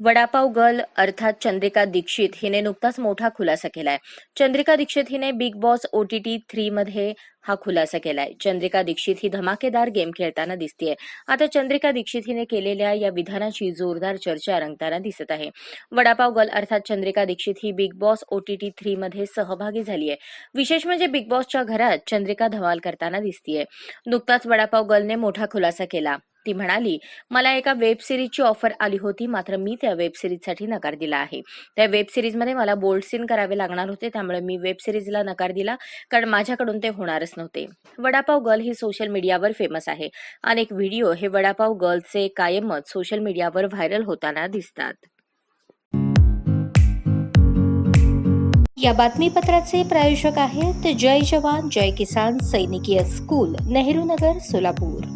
Vada pav girl अर्थात चंद्रिका दीक्षित हिने नुकताच मोठा खुलासा केलाय. चंद्रिका दीक्षित हिने बिग बॉस ओटीटी थ्री मध्ये हा खुलासा केलाय. चंद्रिका दीक्षित ही धमाकेदार गेम खेळताना दिसतीये. आता चंद्रिका दीक्षित हिने केलेल्या या विधानाची जोरदार चर्चा रंगताना दिसत आहे. वडापाव गर्ल अर्थात चंद्रिका दीक्षित ही बिग बॉस ओटीटी थ्री मध्ये सहभागी झाली आहे विशेष म्हणजे बिग बॉसच्या घरात चंद्रिका धमाल करताना दिसतीये. नुकताच वडापाव गर्लने मोठा खुलासा केला. ती म्हणाली मला एका वेब सिरीजची ऑफर आली होती मात्र मी त्या वेब सिरीजसाठी नकार दिला आहे. त्या वेब सिरीजमध्ये मला बोल्ड सीन करावे लागणार होते त्यामुळे मी वेब सिरीजला नकार दिला कारण माझ्याकडून ते होणारच नव्हते. वडापाव गर्ल ही सोशल मीडियावर फेमस आहे. अनेक व्हिडिओ हे वडापाव गर्लचे कायमच सोशल मीडियावर व्हायरल होताना दिसतात. या बातमीपत्राचे प्रायोजक आहेत जय जवान जय किसान सैनिकीय स्कूल नेहरू नगर सोलापूर.